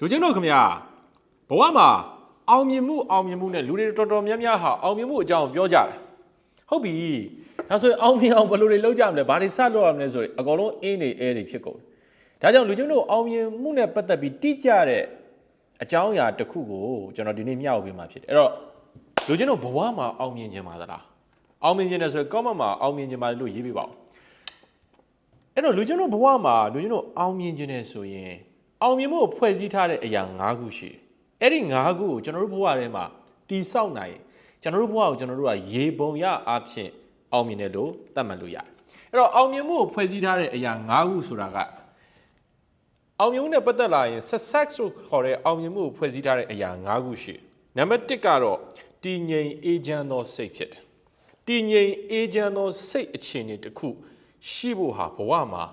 လူချင်းတို့ခမညာဘဝမှာအောင်မြင်မှုအောင်မြင်မှုနဲ့လူတွေတော်တော်များများဟာအောင်မြင်မှုအကြောင်းပြောကြတယ်ဟုတ်ပြီဒါဆိုရင်အောင်မြင်အောင်ဘယ်လိုတွေလုပ်ကြမလဲဘာတွေစလုပ်ရမလဲဆိုရင်အကုန်လုံးအင်းနေအဲတွေဖြစ်ကုန်တယ်ဒါကြောင့်လူချင်းတို့အောင်မြင်မှုနဲ့ပတ်သက်ပြီးတိကျတဲ့အကြောင်းအရာတစ်ခုကိုကျွန်တော်ဒီနေ့မျှဝေပေးမှာဖြစ်တယ်အဲ့တော့လူချင်းတို့ဘဝမှာအောင်မြင်ခြင်းပါသလားအောင်မြင်ခြင်းနဲ့ဆိုရင် comment မှာအောင်မြင်ခြင်းပါလို့ရေးပေးပါဦးအဲ့တော့လူချင်းတို့ဘဝမှာလူချင်းတို့အောင်မြင်ခြင်းနဲ့ဆိုရင် အောင်မြင်မှုကိုဖွဲ့စည်းထားတဲ့အရာ၅ခုရှိတယ်။အဲ့ဒီ၅ခုကိုကျွန်တော်တို့ဘဝထဲမှာတည်ဆောက်နိုင်ရင်ကျွန်တော်တို့ဘဝကိုကျွန်တော်တို့ကရေပုံရအဖြစ်အောင်မြင်တယ်လို့သတ်မှတ်လို့ရတယ်။အဲ့တော့အောင်မြင်မှုကိုဖွဲ့စည်းထားတဲ့အရာ၅ခုဆိုတာကအောင်မြင်မှုနဲ့ပတ်သက်လာရင် success လို့ခေါ်တဲ့အောင်မြင်မှုကိုဖွဲ့စည်းထားတဲ့အရာ၅ခုရှိတယ်။နံပါတ်1ကတော့တည်ငြိမ်အေးချမ်းသောစိတ်ဖြစ်တယ်။တည်ငြိမ်အေးချမ်းသောစိတ်အခြေအနေတစ်ခုရှိဖို့ဟာဘဝမှာ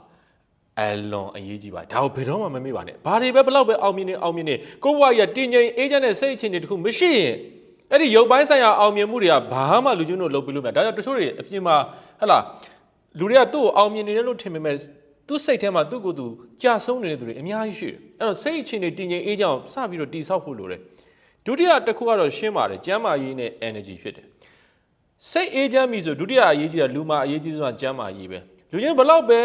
အလွန်အရေးကြီးပါတယ်ဒါကိုဘယ်တော့မှမမေ့ပါနဲ့ဘာတွေပဲဘလောက်ပဲအောင်မြင်နေအောင်မြင်နေကိုယ့်ဘဝကြီးကတည်ငြိမ်အေးချမ်းတဲ့စိတ်အခြေအနေတစ်ခုမရှိရင်အဲ့ဒီရုပ်ပိုင်းဆိုင်ရာအောင်မြင်မှုတွေကဘာမှလူချင်းတို့လုပ်ပြီးလို့မရဒါကြောင့်တချို့တွေအပြင်မှာဟဟလာလူတွေကသူ့ကိုအောင်မြင်နေတယ်လို့ထင်ပေမဲ့သူ့စိတ်ထဲမှာသူ့ကိုယ်သူကြာဆုံးနေတဲ့သူတွေအများကြီးရှိတယ်အဲ့တော့စိတ်အခြေအနေတည်ငြိမ်အေးချမ်းအောင်စပြီးတော့တည်ဆောက်ဖို့လိုတယ်ဒုတိယတစ်ခုကတော့ရှင်းပါတယ်ကျမ်းမာရေးနဲ့ energy ဖြစ်တယ်စိတ်အေးချမ်းပြီဆိုဒုတိယအရေးကြီးတာလူမှာအရေးကြီးဆုံးကကျမ်းမာရေးပဲလူချင်းဘလောက်ပဲ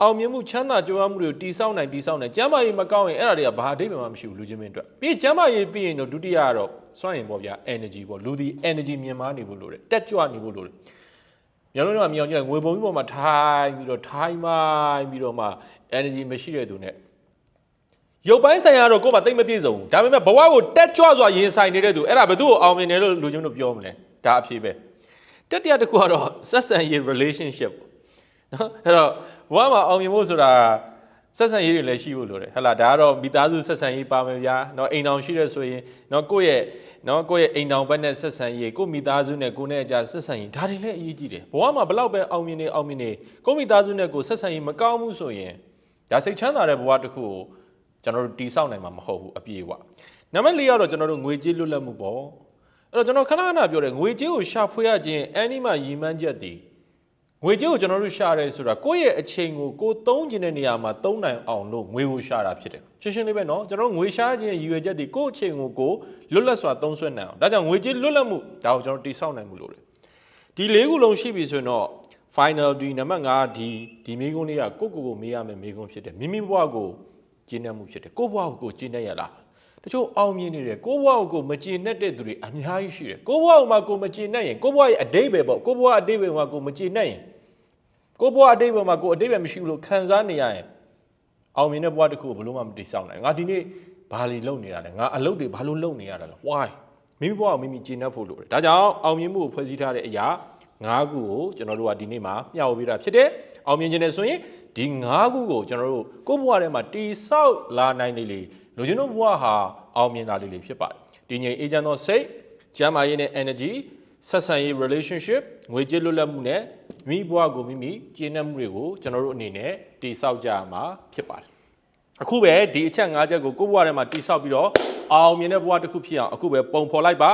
အောင်မြင်မှုချမ်းသာကြွယ်ဝမှုတွေကိုတိဆောက်နိုင်တိဆောက်နိုင်ကျမ်းမာရေးမကောင်းရင်အဲ့ဒါတွေကဘာအဓိပ္ပာယ်မှမရှိဘူးလူချင်းမင်းအတွက်ပြီးရင်ကျမ်းမာရေးပြီးရင်တော့ဒုတိယကတော့စွန့်ရင်ပေါ့ဗျာ energy ပေါ့လူဒီ energy မြင်မာနေဖို့လိုတယ်တက်ကြွနေဖို့လိုတယ်မျိုးလုံးကမြောင်ကြည့်ငွေပုံကြီးပေါ်မှာထိုင်ပြီးတော့ထိုင်မိုင်းပြီးတော့မှ energy မရှိတဲ့သူနဲ့ရုပ်ပိုင်းဆိုင်ရာတော့ကိုယ်မှတိတ်မပြည့်စုံဘူးဒါပေမဲ့ဘဝကိုတက်ကြွစွာရင်ဆိုင်နေတဲ့သူအဲ့ဒါဘယ်သူ့ကိုအောင်မြင်တယ်လို့လူချင်းတို့ပြောမလဲဒါအဖြစ်ပဲတတိယတစ်ခုကတော့ဆက်ဆံရေး relationship ပေါ့နော်အဲ့တော့ ဘဝမှာအောင်မြင်ဖို့ဆိုတာဆက်ဆံရေးတွေလည်းရှိဖို့လိုတယ်ဟဲ့လားဒါကတော့မိသားစုဆက်ဆံရေးပါမယ်ဗျာเนาะအိမ်တော်ရှိတဲ့ဆိုရင်เนาะကိုယ့်ရဲ့เนาะကိုယ့်ရဲ့အိမ်တော်ဘက်နဲ့ဆက်ဆံရေးကိုယ့်မိသားစုနဲ့ကိုယ်နဲ့အကြဆက်ဆံရေးဒါတွေလည်းအရေးကြီးတယ်ဘဝမှာဘလောက်ပဲအောင်မြင်နေအောင်မြင်နေကိုယ့်မိသားစုနဲ့ကိုယ်ဆက်ဆံရေးမကောင်းဘူးဆိုရင်ဒါစိတ်ချမ်းသာတဲ့ဘဝတစ်ခုကိုကျွန်တော်တို့တိဆောက်နိုင်မှာမဟုတ်ဘူးအပြည့်အဝနံပါတ်၄ကတော့ကျွန်တော်တို့ငွေကြေးလွတ်လပ်မှုပေါ့ အဲ့တော့ကျွန်တော်ခဏခဏပြောတယ်ငွေကြေးကိုရှာဖွေရခြင်းအန်ဒီမှာရည်မှန်းချက်တည် ငွေကြေးကိုကျွန်တော်တို့ရှာရဲဆိုတာကိုယ့်ရဲ့အချိန်ကိုကိုယ်သုံးခြင်းတဲ့နေရာမှာသုံးနိုင်အောင်လို့ငွေကိုရှာတာဖြစ်တယ်ရှင်းရှင်းလေးပဲเนาะကျွန်တော်တို့ငွေရှာခြင်းရဲ့ရည်ရွယ်ချက်တည်ကိုယ့်အချိန်ကိုကိုယ်လွတ်လပ်စွာသုံးစွဲနိုင်အောင်ဒါကြောင့်ငွေကြေးလွတ်လပ်မှုဒါကိုကျွန်တော်တိဆောက်နိုင်မှုလို့တယ်ဒီလေးခုလုံးရှိပြီဆိုရင်တော့ final ဒီနံပါတ်5ဒီဒီမိကုန်းလေးကကိုယ့်ကိုယ်ကိုမေးရမယ်မိကုန်းဖြစ်တယ်မိမိဘဝကိုကျင့်တတ်မှုဖြစ်တယ်ကိုယ့်ဘဝကိုကိုယ်ကျင့်တတ်ရလား တချို့အောင်မြင်နေတယ်ကိုယ့်ဘဝကိုမကျေနပ်တဲ့သူတွေအများကြီးရှိတယ်ကိုယ့်ဘဝမှာကိုမကျေနပ်ရင်ကိုယ့်ဘဝရဲ့အတိတ်ပဲပေါ့ကိုယ့်ဘဝအတိတ်ပဲမှာကိုမကျေနပ်ရင် ကိုယ့်ဘဝအတိတ်ပဲမှာကိုအတိတ်ပဲမရှိဘူးလို့ခံစားနေရရင်အောင်မြင်တဲ့ဘဝတစ်ခုကိုဘယ်လို့မှမတိဆောက်နိုင်ဘူးငါဒီနေ့ဘာလီလုပ်နေတာလဲငါအလုပ်တွေဘာလို့လုပ်နေရတာလဲ why မိမိဘဝကိုမိမိကျေနပ်ဖို့လိုတယ်ဒါကြောင့်အောင်မြင်မှုကိုဖွဲ့စည်းထားတဲ့အရာ၅ခုကိုကျွန်တော်တို့ကဒီနေ့မှာမျှဝေပေးတာဖြစ်တယ်အောင်မြင်ခြင်းနဲ့ဆိုရင်ဒီ၅ခုကိုကျွန်တော်တို့ကိုယ့်ဘဝထဲမှာတိဆောက်လာနိုင်လေလေလူချင်းတို့ဘဝဟာအောင်မြင်တာလေးလေးဖြစ်ပါတယ်ဒီငြိမ်အေးချမ်းသောစိတ်ကျမ်းမာရေးနဲ့ energy ဆက်ဆံရေး relationship ငွေကြေးလွတ်လပ်မှုနဲ့ မိဘဝကိုမိမိကျေနပ်မှုတွေကိုကျွန်တော်တို့အနေနဲ့တိဆောက်ကြရမှာဖြစ်ပါတယ်အခုပဲဒီအချက်၅ချက်ကိုကိုယ့်ဘဝထဲမှာတိဆောက်ပြီးတော့အောင်မြင်တဲ့ဘဝတစ်ခုဖြစ်အောင်အခုပဲပုံဖော်လိုက်ပါ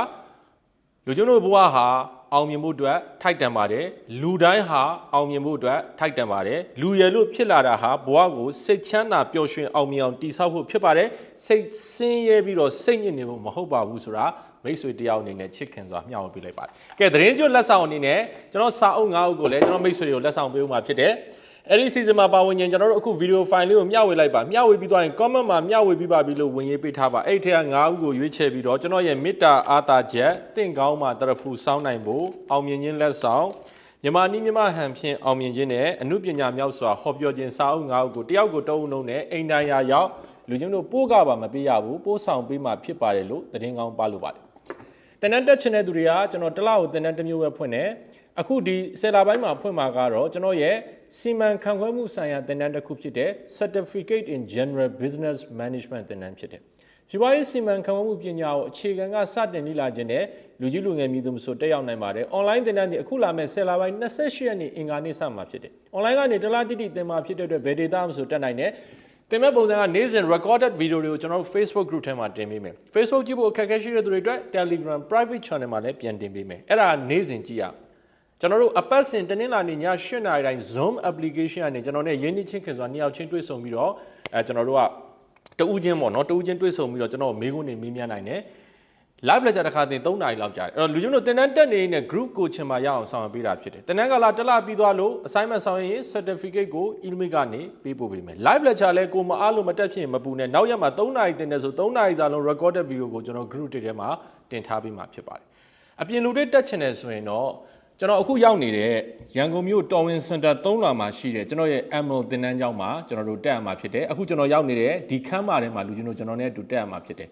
လူကျွန်တော်ဘဝဟာ အောင်မြင်မှုအတွက်ထိုက်တန်ပါတယ်လူတိုင်းဟာအောင်မြင်မှုအတွက်ထိုက်တန်ပါတယ်လူရယ်လို့ဖြစ်လာတာဟာဘဝကိုစိတ်ချမ်းသာပျော်ရွှင်အောင်မြင်အောင်တိဆောက်ဖို့ဖြစ်ပါတယ်စိတ်ဆင်းရဲပြီးတော့စိတ်ညစ်နေဖို့မဟုတ်ပါဘူးဆိုတာမိတ်ဆွေတယောက်အနေနဲ့ချစ်ခင်စွာမျှဝေပေးလိုက်ပါတယ်ကဲသတင်းကျွတ်လက်ဆောင်အနေနဲ့ကျွန်တော်စာအုပ်၅အုပ်ကိုလည်းကျွန်တော်မိတ်ဆွေတွေကိုလက်ဆောင်ပေးဦးမှာဖြစ်တယ် အဲ့ဒီ season မှာပါဝင်ရင်ကျွန်တော်တို့အခု video file လေးကိုမျှဝေလိုက်ပါမျှဝေပြီးသွားရင် comment မှာမျှဝေပြီးပါပြီလို့ဝင်ရေးပေးထားပါအဲ့ဒီထက်က9ဦးကိုရွေးချယ်ပြီးတော့ကျွန်တော်ရဲ့မေတ္တာအားသာချက်တင့်ကောင်းမှတရဖူစောင်းနိုင်ဖို့အောင်မြင်ခြင်းလက်ဆောင်မြန်မာနီးမြမဟန်ဖြင့်အောင်မြင်ခြင်းနဲ့အမှုပညာမြောက်စွာဟောပြောခြင်းစာအုပ်9ဦးကိုတယောက်ကိုတအုပ်လုံးနဲ့အိမ်တိုင်းရာရောက်လူချင်းတို့ပို့ကပါမပေးရဘူးပို့ဆောင်ပေးမှဖြစ်ပါတယ်လို့သတင်းကောင်းပါလို့ပါတယ်တန်တန်းတက်ချင်တဲ့သူတွေကကျွန်တော်တစ်လကိုတန်တန်းတစ်မျိုးပဲဖွင့်တယ်အခုဒီဆယ်လာပိုင်းမှာဖွင့်မှာကတော့ကျွန်တော်ရဲ့ စီမံခန့်ခွဲမှုဆိုင်ရာတန်တန်းတစ်ခုဖြစ်တဲ့ Certificate in General Business Management တန်တန်းဖြစ်တယ်စီးပွားရေးစီမံခန့်ခွဲမှုပညာကိုအခြေခံကစတင်လေ့လာခြင်းနဲ့လူကြီးလူငယ်မည်သူမဆိုတက်ရောက်နိုင်ပါတယ်။ online သင်တန်းဒီအခုလာမယ့်ဆယ်လပိုင်း28ရက်နေ့အင်္ဂါနေ့စမှာဖြစ်တယ်။ online ကနေတလားတိတိသင်မှာဖြစ်တဲ့အတွက်ဘယ် data မှမဆိုတက်နိုင်တယ်။တင်မဲ့ပုံစံကနေ့စဉ် recorded video တွေကိုကျွန်တော်တို့ Facebook group ထဲမှာတင်ပေးမယ် Facebook ကြည့်ဖို့အခက်အခဲရှိတဲ့သူတွေအတွက် Telegram private channel မှာလည်းပြန်တင်ပေးမယ်အဲ့ဒါနေ့စဉ်ကြည့်ရအောင် ကျွန်တော်တို့အပတ်စဉ်တနင်္လာနေ့ည8:00နာရီတိုင်း Zoom application ကနေကျွန်တော်နဲ့ရင်းနှီးချင်းခင်စွာနှစ်ယောက်ချင်းတွေ့ဆုံပြီးတော့အဲကျွန်တော်တို့ကတဦးချင်းပေါ့နော်တဦးချင်းတွေ့ဆုံပြီးတော့ကျွန်တော်မေးခွန်းတွေမေးမြန်းနိုင်တယ် live lecture တစ်ခါတင်3နာရီလောက်ကြာတယ်အဲ့တော့လူချင်းတို့တင်တန်းတက်နေနေ group coaching မှာရအောင်ဆောင်ရွက်ပေးတာဖြစ်တယ်တင်တန်းကလာတစ်လပြီးသွားလို့ assignment ဆောင်ရွက်ရင် certificate ကို email ကနေပေးပို့ပေးမယ် live lecture လဲကိုမအားလို့မတက်ဖြစ်ရင်မပူနဲ့နောက်ရက်မှာ3နာရီတင်တယ်ဆို3နာရီစာလုံး recorded video ကိုကျွန်တော် group တွေထဲမှာတင်ထားပေးမှာဖြစ်ပါတယ်အပြင်လူတွေတက်ချင်တယ်ဆိုရင်တော့ ကျွန်တော်အခုရောက်နေတဲ့ရန်ကုန်မြို့တော်ဝင်စင်တာ3လာမှာရှိတယ်ကျွန်တော်ရဲ့ Emerald တင်တန်းကျောင်းမှာကျွန်တော်တို့တက်ရမှာဖြစ်တယ်အခုကျွန်တော်ရောက်နေတဲ့ဒီခန်းမထဲမှာလူချင်းတို့ကျွန်တော်နဲ့အတူတက်ရမှာဖြစ်တယ်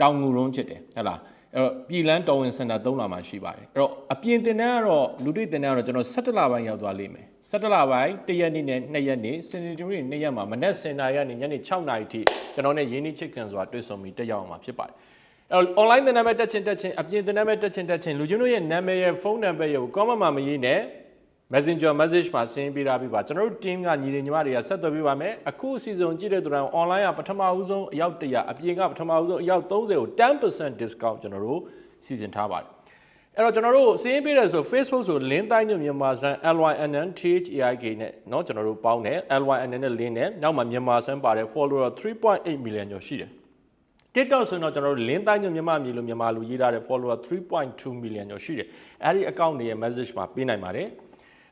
တောင်ငူရုံးဖြစ်တယ်ဟုတ်လားအဲ့တော့ပြည်လန်းတော်ဝင်စင်တာ3လာမှာရှိပါတယ်အဲ့တော့အပြင်တင်တန်းကတော့လူတွေတင်တန်းကတော့ကျွန်တော်17လပိုင်းရောက်သွားလိမ့်မယ်17လပိုင်း1ရက်နေ့နဲ့2ရက်နေ့စနေတူရီ2ရက်မှာမနက်7:00နာရီကနေညနေ6:00နာရီထိကျွန်တော်နဲ့ရင်းနှီးချစ်ခင်စွာတွေ့ဆုံပြီးတက်ရောက်အောင်မှာဖြစ်ပါတယ် အဲ့တော့ online သင်တန်းပဲတက်ချင်းတက်ချင်းအပြင်သင်တန်းပဲတက်ချင်းတက်ချင်းလူချင်းတို့ရဲ့နာမည်ရဲ့ဖုန်းနံပါတ်ရဲ့ကို comment မှာမရေးနဲ့ Messenger message မှာဆင်းပေးထားပြီးပါကျွန်တော်တို့ team ကညီတွေညီမတွေကဆက်သွယ်ပေးပါမယ်အခုအစီအစဉ်ကြည့်တဲ့သူတိုင်း online ကပထမဦးဆုံးအယောက်100အပြင်ကပထမဦးဆုံးအယောက်30ကို10% discount ကျွန်တော်တို့စီစဉ်ထားပါတယ်အဲ့တော့ကျွန်တော်တို့စီးရင်ပေးတယ်ဆို Facebook ဆိုလင်းတိုင်းညမြန်မာစံ LYNN THAIK နဲ့เนาะကျွန်တော်တို့ပေါင်းတယ် LYNN နဲ့လင်းတယ်နောက်မှာမြန်မာစံပါတယ် follower 3.8 million ကျော်ရှိတယ် TikTok ဆိုရင်တော့ကျွန်တော်တို့လင်းတိုင်းညမြန်မာမြေလို့မြန်မာလူရေးထားတဲ့ follower 3.2 million ကျော်ရှိတယ်အဲ့ဒီ account တွေရဲ့ message မှာပေးနိုင်ပါတယ်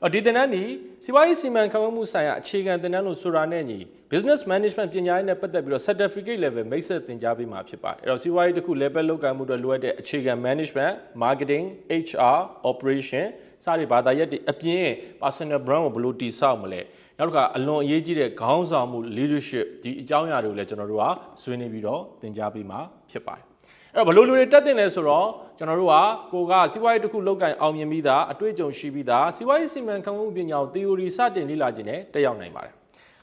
အော်ဒီတင်တန်းဒီစီးပွားရေးစီမံခန့်ခွဲမှုဆိုင်ရာအခြေခံတင်တန်းလို့ဆိုတာနဲ့ညီ business management ပညာရေးနဲ့ပတ်သက်ပြီးတော့ certificate level မိတ်ဆက်သင်ကြားပေးမှာဖြစ်ပါတယ်အဲ့တော့စီးပွားရေးတစ်ခု level လောက်ကိုင်မှုအတွက်လိုအပ်တဲ့အခြေခံ management marketing HR operation စတဲ့ဘာသာရပ်တွေအပြင် personal brand ကိုဘယ်လိုတည်ဆောက်မလဲနောက်တစ်ခါအလွန်အရေးကြီးတဲ့ခေါင်းဆောင်မှု leadership ဒီအကြောင်းအရာတွေကိုလည်းကျွန်တော်တို့ကဆွေးနွေးပြီးတော့သင်ကြားပေးမှာဖြစ်ပါတယ်အဲ့တော့ဘယ်လိုလူတွေတက်တင်လဲဆိုတော့ကျွန်တော်တို့ကကိုကစီးပွားရေးတစ်ခုလောက်ကင်အောင်မြင်ပြီးသားအတွေ့အကြုံရှိပြီးသားစီးပွားရေးစီမံခန့်ခွဲမှုပညာကို theory စတင်လေ့လာခြင်းနဲ့တက်ရောက်နိုင်ပါတယ်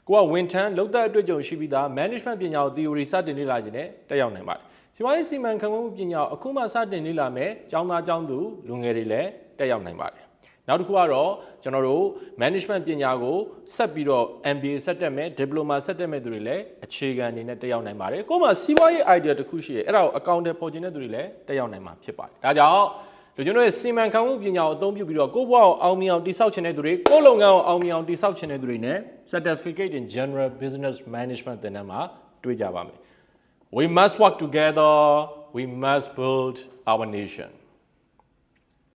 ကိုကဝန်ထမ်းလောက်သက်အတွေ့အကြုံရှိပြီးသား management ပညာကို theory စတင်လေ့လာခြင်းနဲ့တက်ရောက်နိုင်ပါတယ်စီးပွားရေးစီမံခန့်ခွဲမှုပညာကိုအခုမှစတင်လေ့လာမယ်ကျောင်းသားကျောင်းသူလူငယ်တွေလည်း တက်ရောက်နိုင်ပါတယ်နောက်တစ်ခုကတော့ကျွန်တော်တို့ management ပညာကိုဆက်ပြီးတော့ MBA ဆက်တက်မယ် diploma ဆက်တက်မယ်သူတွေလည်းအခြေခံအနေနဲ့တက်ရောက်နိုင်ပါတယ်ကိုယ်မှာစီးပွားရေး idea တစ်ခုရှိတယ်အဲ့ဒါကို account ထဲပေါ်ခြင်းတဲ့သူတွေလည်းတက်ရောက်နိုင်မှာဖြစ်ပါတယ်ဒါကြောင့်လူကျွန်တော်ရဲ့စီမံခန့်ခွဲမှုပညာကိုအသုံးပြုပြီးတော့ကိုယ့်ဘဝကိုအောင်မြင်အောင်တည်ဆောက်ခြင်းတဲ့သူတွေကိုယ့်လုပ်ငန်းကိုအောင်မြင်အောင်တည်ဆောက်ခြင်းတဲ့သူတွေနဲ့ certificate in general business management သင်တန်းမှာတွေ့ကြပါမယ် we must work together we must build our nation